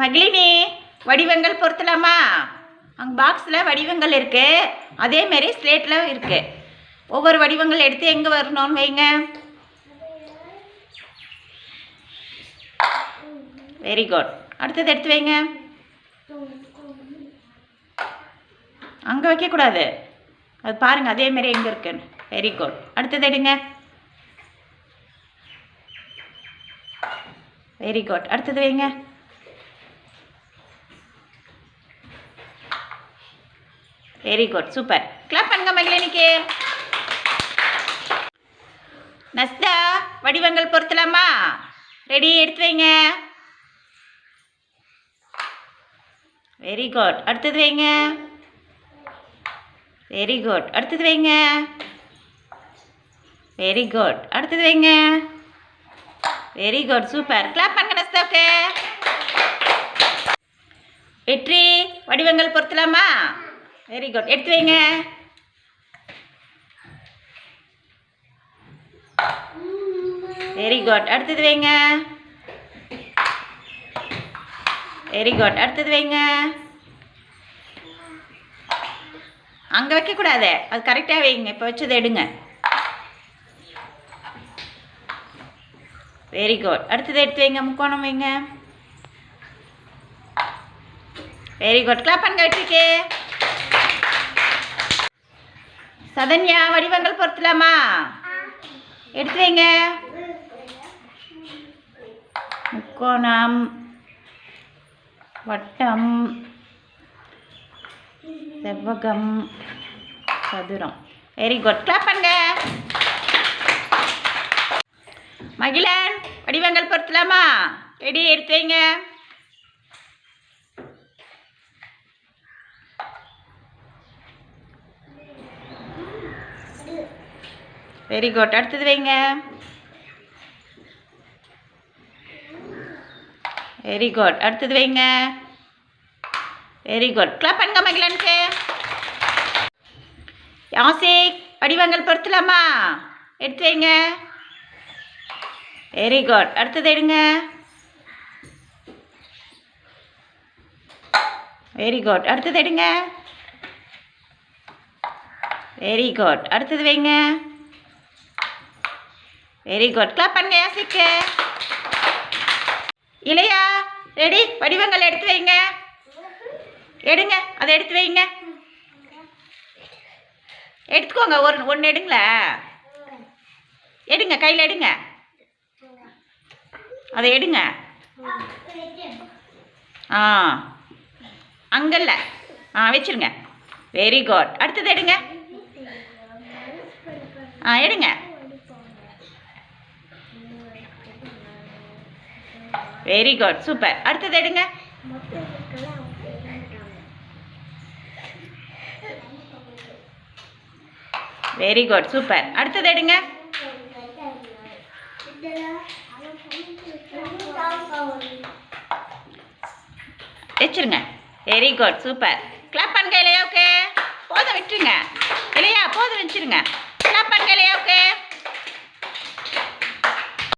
மகிழினி வடிவங்கள் பொருத்தலாமா? அங்கே பாக்ஸில் வடிவங்கள் இருக்குது அதேமாரி ஸ்லேட்டில் இருக்குது ஒவ்வொரு வடிவங்கள் எடுத்து எங்கே வரணும்னு வைங்க. வெரி குட் அடுத்தது எடுத்து வைங்க. அங்கே வைக்கக்கூடாது. அது பாருங்கள் அதேமாரி எங்கே இருக்குன்னு. வெரி குட் அடுத்தது எடுங்க. வெரி குட் அடுத்தது வைங்க. வெரி குட் சூப்பர் கிளாப் பண்ணுங்க மகிழனிக்கு நஸ்தா வடிவங்கள் பொருத்தலாமா? ரெடி எடுத்து வைங்க. வெரி குட் அடுத்தது வைங்க. வெரி குட் அடுத்தது வைங்க. வெரி குட் அடுத்தது வைங்க. வெரி குட் சூப்பர் கிளாப் பண்ணுங்க நஸ்தாவுக்கு. வெற்றி வடிவங்கள் பொருத்தலாமா? வெரி குட் எடுத்து வைங்க. வெரி குட் அடுத்தது வைங்க. வெரி குட் அடுத்தது வைங்க. அங்கே வைக்கக்கூடாது. அது கரெக்டாக வைங்க. இப்போ வச்சதை எடுங்க. வெரி குட் அடுத்தது எடுத்து வைங்க. முக்கோணம் வைங்க. வெரி குட் கிளாப் பண்ணுங்க வச்சிருக்கே சதன்யா வடிவங்கள் பொருத்தலாமா? எடுத்து வைங்க முக்கோணம் வட்டம் செவ்வகம் சதுரம். வெரி குட் கிளாப் பண்ணுங்க. மகிழன் வடிவங்கள் பொருத்தலாமா? ரெடி எடுத்து வைங்க வெரி குட் அடுத்தது வைங்க. வெரி குட் அடுத்தது வைங்க. வெரி குட் கிளப் பண்ணுங்க மகிழனுக்கு. யாசே வடிவங்கள் பொருத்தலாமா? எடுத்து வைங்க. வெரி குட் அடுத்தது எடுங்க. வெரி குட் அடுத்தது எடுங்க. வெரி குட் அடுத்தது வைங்க. வெரி குட் கிளாப் பண்ணுங்க யாசிக்கு இளையா ரெடி? வடிவங்கள் எடுத்து வைங்க. எடுங்க அதை எடுத்து வைங்க. எடுத்துக்கோங்க ஒரு ஒன்று எடுங்களேன் எடுங்க கையில் எடுங்க. அதை எடுங்க. ஆ அங்கல்ல. ஆ வச்சிருங்க. வெரி குட் அடுத்தது எடுங்க. ஆ எடுங்க. வெரி குட் சூப்பர் அடுத்தது எடுங்க. வெரி குட் சூப்பர் அடுத்தது எடுங்க. வச்சிருங்க. வெரி குட் சூப்பர் கிளாப் பண்ணுங்க இல்லையா ஓகே போதும் விட்டுருங்க. இல்லையா போதும் வச்சிருங்க.